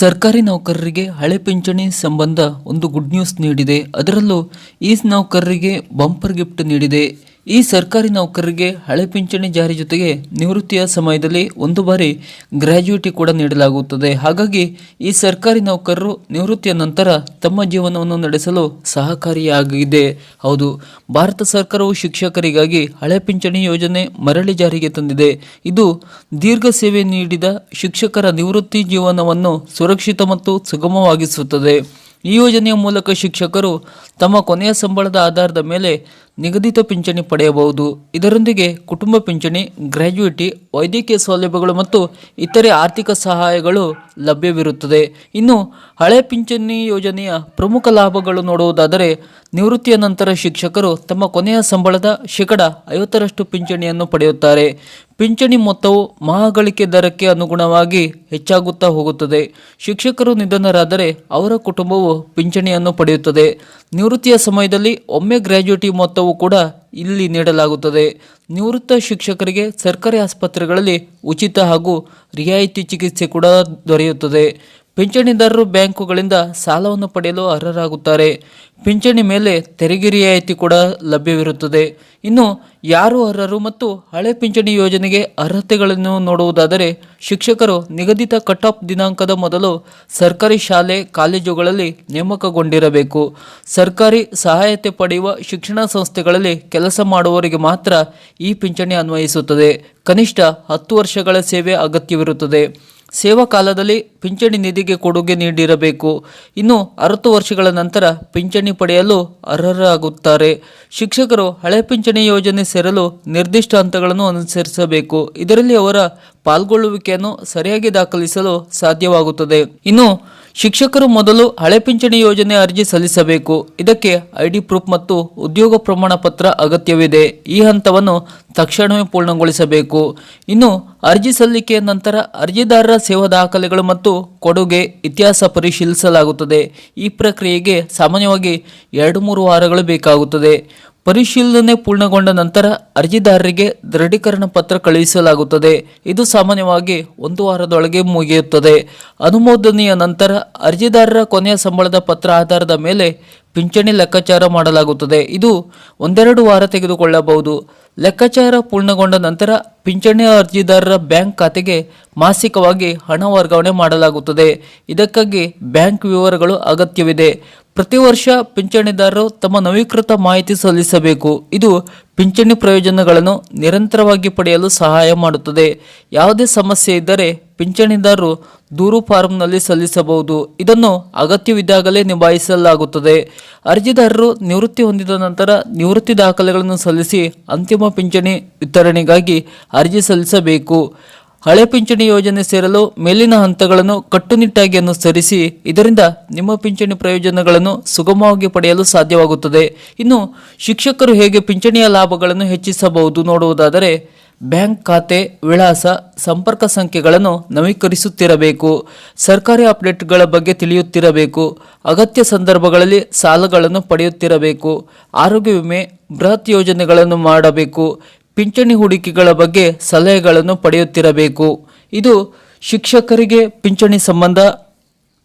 ಸರ್ಕಾರಿ ನೌಕರರಿಗೆ ಹಳೆ ಪಿಂಚಣಿ ಸಂಬಂಧ ಒಂದು ಗುಡ್ ನ್ಯೂಸ್ ನೀಡಿದೆ. ಅದರಲ್ಲೂ ಈ ನೌಕರರಿಗೆ ಬಂಪರ್ ಗಿಫ್ಟ್ ನೀಡಿದೆ. ಈ ಸರ್ಕಾರಿ ನೌಕರರಿಗೆ ಹಳೆ ಪಿಂಚಣಿ ಜಾರಿ ಜೊತೆಗೆ ನಿವೃತ್ತಿಯ ಸಮಯದಲ್ಲಿ ಒಂದು ಬಾರಿ ಗ್ರ್ಯಾಜುಯಿಟಿ ಕೂಡ ನೀಡಲಾಗುತ್ತದೆ. ಹಾಗಾಗಿ ಈ ಸರ್ಕಾರಿ ನೌಕರರು ನಿವೃತ್ತಿಯ ನಂತರ ತಮ್ಮ ಜೀವನವನ್ನು ನಡೆಸಲು ಸಹಕಾರಿಯಾಗಿದೆ. ಹೌದು, ಭಾರತ ಸರ್ಕಾರವು ಶಿಕ್ಷಕರಿಗಾಗಿ ಹಳೆ ಪಿಂಚಣಿ ಯೋಜನೆ ಮರಳಿ ಜಾರಿಗೆ ತಂದಿದೆ. ಇದು ದೀರ್ಘ ಸೇವೆ ನೀಡಿದ ಶಿಕ್ಷಕರ ನಿವೃತ್ತಿ ಜೀವನವನ್ನು ಸುರಕ್ಷಿತ ಮತ್ತು ಸುಗಮವಾಗಿಸುತ್ತದೆ. ಈ ಯೋಜನೆಯ ಮೂಲಕ ಶಿಕ್ಷಕರು ತಮ್ಮ ಕೊನೆಯ ಸಂಬಳದ ಆಧಾರದ ಮೇಲೆ ನಿಗದಿತ ಪಿಂಚಣಿ ಪಡೆಯಬಹುದು. ಇದರೊಂದಿಗೆ ಕುಟುಂಬ ಪಿಂಚಣಿ ಗ್ರ್ಯಾಜುಯಿಟಿ ವೈದ್ಯಕೀಯ ಸೌಲಭ್ಯಗಳು ಮತ್ತು ಇತರೆ ಆರ್ಥಿಕ ಸಹಾಯಗಳು ಲಭ್ಯವಿರುತ್ತದೆ. ಇನ್ನು ಹಳೆ ಪಿಂಚಣಿ ಯೋಜನೆಯ ಪ್ರಮುಖ ಲಾಭಗಳು ನೋಡುವುದಾದರೆ ನಿವೃತ್ತಿಯ ನಂತರ ಶಿಕ್ಷಕರು ತಮ್ಮ ಕೊನೆಯ ಸಂಬಳದ ಶೇಕಡ ಐವತ್ತರಷ್ಟು ಪಿಂಚಣಿಯನ್ನು ಪಡೆಯುತ್ತಾರೆ. ಪಿಂಚಣಿ ಮೊತ್ತವು ಮಹಾಗಳಿಕೆ ದರಕ್ಕೆ ಅನುಗುಣವಾಗಿ ಹೆಚ್ಚಾಗುತ್ತಾ ಹೋಗುತ್ತದೆ. ಶಿಕ್ಷಕರು ನಿಧನರಾದರೆ ಅವರ ಕುಟುಂಬವು ಪಿಂಚಣಿಯನ್ನು ಪಡೆಯುತ್ತದೆ. ನಿವೃತ್ತಿಯ ಸಮಯದಲ್ಲಿ ಒಮ್ಮೆ ಗ್ರ್ಯಾಜ್ಯುಟಿ ಮೊತ್ತವು ಕೂಡ ಇಲ್ಲಿ ನೀಡಲಾಗುತ್ತದೆ. ನಿವೃತ್ತ ಶಿಕ್ಷಕರಿಗೆ ಸರ್ಕಾರಿ ಆಸ್ಪತ್ರೆಗಳಲ್ಲಿ ಉಚಿತ ಹಾಗೂ ರಿಯಾಯಿತಿ ಚಿಕಿತ್ಸೆ ಕೂಡ ದೊರೆಯುತ್ತದೆ. ಪಿಂಚಣಿದಾರರು ಬ್ಯಾಂಕುಗಳಿಂದ ಸಾಲವನ್ನು ಪಡೆಯಲು ಅರ್ಹರಾಗುತ್ತಾರೆ. ಪಿಂಚಣಿ ಮೇಲೆ ತೆರಿಗೆ ರಿಯಾಯಿತಿ ಕೂಡ ಲಭ್ಯವಿರುತ್ತದೆ. ಇನ್ನು ಯಾರು ಅರ್ಹರು ಮತ್ತು ಹಳೆ ಪಿಂಚಣಿ ಯೋಜನೆಗೆ ಅರ್ಹತೆಗಳನ್ನು ನೋಡುವುದಾದರೆ ಶಿಕ್ಷಕರು ನಿಗದಿತ ಕಟ್ ಆಫ್ ದಿನಾಂಕದ ಮೊದಲು ಸರ್ಕಾರಿ ಶಾಲೆ, ಕಾಲೇಜುಗಳಲ್ಲಿ ನೇಮಕಗೊಂಡಿರಬೇಕು. ಸರ್ಕಾರಿ ಸಹಾಯತೆ ಪಡೆಯುವ ಶಿಕ್ಷಣ ಸಂಸ್ಥೆಗಳಲ್ಲಿ ಕೆಲಸ ಮಾಡುವವರಿಗೆ ಮಾತ್ರ ಈ ಪಿಂಚಣಿ ಅನ್ವಯಿಸುತ್ತದೆ. ಕನಿಷ್ಠ ಹತ್ತು ವರ್ಷಗಳ ಸೇವೆ ಅಗತ್ಯವಿರುತ್ತದೆ. ಸೇವಾ ಕಾಲದಲ್ಲಿ ಪಿಂಚಣಿ ನಿಧಿಗೆ ಕೊಡುಗೆ ನೀಡಿರಬೇಕು. ಇನ್ನು ಅರವತ್ತು ವರ್ಷಗಳ ನಂತರ ಪಿಂಚಣಿ ಪಡೆಯಲು ಅರ್ಹರಾಗುತ್ತಾರೆ. ಶಿಕ್ಷಕರು ಹಳೆ ಪಿಂಚಣಿ ಯೋಜನೆ ಸೇರಲು ನಿರ್ದಿಷ್ಟ ಹಂತಗಳನ್ನು ಅನುಸರಿಸಬೇಕು. ಇದರಲ್ಲಿ ಅವರ ಪಾಲ್ಗೊಳ್ಳುವಿಕೆಯನ್ನು ಸರಿಯಾಗಿ ದಾಖಲಿಸಲು ಸಾಧ್ಯವಾಗುತ್ತದೆ. ಇನ್ನು ಶಿಕ್ಷಕರು ಮೊದಲು ಹಳೆ ಪಿಂಚಣಿ ಯೋಜನೆ ಅರ್ಜಿ ಸಲ್ಲಿಸಬೇಕು. ಇದಕ್ಕೆ ಐಡಿ ಪ್ರೂಫ್ ಮತ್ತು ಉದ್ಯೋಗ ಪ್ರಮಾಣ ಪತ್ರ ಅಗತ್ಯವಿದೆ. ಈ ಹಂತವನ್ನು ತಕ್ಷಣವೇ ಪೂರ್ಣಗೊಳಿಸಬೇಕು. ಇನ್ನು ಅರ್ಜಿ ಸಲ್ಲಿಕೆಯ ನಂತರ ಅರ್ಜಿದಾರರ ಸೇವಾ ದಾಖಲೆಗಳು ಮತ್ತು ಕೊಡುಗೆ ಇತಿಹಾಸ ಪರಿಶೀಲಿಸಲಾಗುತ್ತದೆ. ಈ ಪ್ರಕ್ರಿಯೆಗೆ ಸಾಮಾನ್ಯವಾಗಿ ಎರಡು ಮೂರು ವಾರಗಳು ಬೇಕಾಗುತ್ತದೆ. ಪರಿಶೀಲನೆ ಪೂರ್ಣಗೊಂಡ ನಂತರ ಅರ್ಜಿದಾರರಿಗೆ ದೃಢೀಕರಣ ಪತ್ರ ಕಳುಹಿಸಲಾಗುತ್ತದೆ. ಇದು ಸಾಮಾನ್ಯವಾಗಿ ಒಂದು ವಾರದೊಳಗೆ ಮುಗಿಯುತ್ತದೆ. ಅನುಮೋದನೆಯ ನಂತರ ಅರ್ಜಿದಾರರ ಕೊನೆಯ ಸಂಬಳದ ಪತ್ರ ಆಧಾರದ ಮೇಲೆ ಪಿಂಚಣಿ ಲೆಕ್ಕಾಚಾರ ಮಾಡಲಾಗುತ್ತದೆ. ಇದು ಒಂದೆರಡು ವಾರ ತೆಗೆದುಕೊಳ್ಳಬಹುದು. ಲೆಕ್ಕಾಚಾರ ಪೂರ್ಣಗೊಂಡ ನಂತರ ಪಿಂಚಣಿ ಅರ್ಜಿದಾರರ ಬ್ಯಾಂಕ್ ಖಾತೆಗೆ ಮಾಸಿಕವಾಗಿ ಹಣ ವರ್ಗಾವಣೆ ಮಾಡಲಾಗುತ್ತದೆ. ಇದಕ್ಕಾಗಿ ಬ್ಯಾಂಕ್ ವಿವರಗಳು ಅಗತ್ಯವಿದೆ. ಪ್ರತಿ ವರ್ಷ ಪಿಂಚಣಿದಾರರು ತಮ್ಮ ನವೀಕೃತ ಮಾಹಿತಿ ಸಲ್ಲಿಸಬೇಕು. ಇದು ಪಿಂಚಣಿ ಪ್ರಯೋಜನಗಳನ್ನು ನಿರಂತರವಾಗಿ ಪಡೆಯಲು ಸಹಾಯ ಮಾಡುತ್ತದೆ. ಯಾವುದೇ ಸಮಸ್ಯೆ ಇದ್ದರೆ ಪಿಂಚಣಿದಾರರು ದೂರು ಫಾರ್ಮ್ನಲ್ಲಿ ಸಲ್ಲಿಸಬಹುದು. ಇದನ್ನು ಅಗತ್ಯವಿದ್ದಾಗಲೇ ನಿಭಾಯಿಸಲಾಗುತ್ತದೆ. ಅರ್ಜಿದಾರರು ನಿವೃತ್ತಿ ಹೊಂದಿದ ನಂತರ ನಿವೃತ್ತಿ ದಾಖಲೆಗಳನ್ನು ಸಲ್ಲಿಸಿ ಅಂತಿಮ ಪಿಂಚಣಿ ವಿತರಣೆಗಾಗಿ ಅರ್ಜಿ ಸಲ್ಲಿಸಬೇಕು. ಹಳೆ ಪಿಂಚಣಿ ಯೋಜನೆ ಸೇರಲು ಮೇಲಿನ ಹಂತಗಳನ್ನು ಕಟ್ಟುನಿಟ್ಟಾಗಿ ಅನುಸರಿಸಿ ಇದರಿಂದ ನಿಮ್ಮ ಪಿಂಚಣಿ ಪ್ರಯೋಜನಗಳನ್ನು ಸುಗಮವಾಗಿ ಪಡೆಯಲು ಸಾಧ್ಯವಾಗುತ್ತದೆ. ಇನ್ನು ಶಿಕ್ಷಕರು ಹೇಗೆ ಪಿಂಚಣಿಯ ಲಾಭಗಳನ್ನು ಹೆಚ್ಚಿಸಬಹುದು ನೋಡುವುದಾದರೆ ಬ್ಯಾಂಕ್ ಖಾತೆ, ವಿಳಾಸ, ಸಂಪರ್ಕ ಸಂಖ್ಯೆಗಳನ್ನು ನವೀಕರಿಸುತ್ತಿರಬೇಕು. ಸರ್ಕಾರಿ ಅಪ್ಡೇಟ್ಗಳ ಬಗ್ಗೆ ತಿಳಿಯುತ್ತಿರಬೇಕು. ಅಗತ್ಯ ಸಂದರ್ಭಗಳಲ್ಲಿ ಸಾಲಗಳನ್ನು ಪಡೆಯುತ್ತಿರಬೇಕು. ಆರೋಗ್ಯ ವಿಮೆ, ಬೃಹತ್ ಯೋಜನೆಗಳನ್ನು ಮಾಡಬೇಕು. ಪಿಂಚಣಿ ಹೂಡಿಕೆಗಳ ಬಗ್ಗೆ ಸಲಹೆಗಳನ್ನು ಪಡೆಯುತ್ತಿರಬೇಕು. ಇದು ಶಿಕ್ಷಕರಿಗೆ ಪಿಂಚಣಿ ಸಂಬಂಧ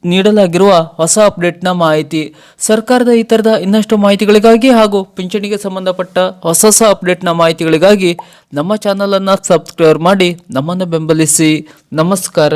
ನೀಡಲಾಗಿರುವ ಹೊಸ ಅಪ್ಡೇಟ್ನ ಮಾಹಿತಿ. ಸರ್ಕಾರದ ಈ ಥರದ ಇನ್ನಷ್ಟು ಮಾಹಿತಿಗಳಿಗಾಗಿ ಹಾಗೂ ಪಿಂಚಣಿಗೆ ಸಂಬಂಧಪಟ್ಟ ಹೊಸ ಹೊಸ ಅಪ್ಡೇಟ್ನ ಮಾಹಿತಿಗಳಿಗಾಗಿ ನಮ್ಮ ಚಾನಲನ್ನು ಸಬ್ಸ್ಕ್ರೈಬ್ ಮಾಡಿ ನಮ್ಮನ್ನು ಬೆಂಬಲಿಸಿ. ನಮಸ್ಕಾರ.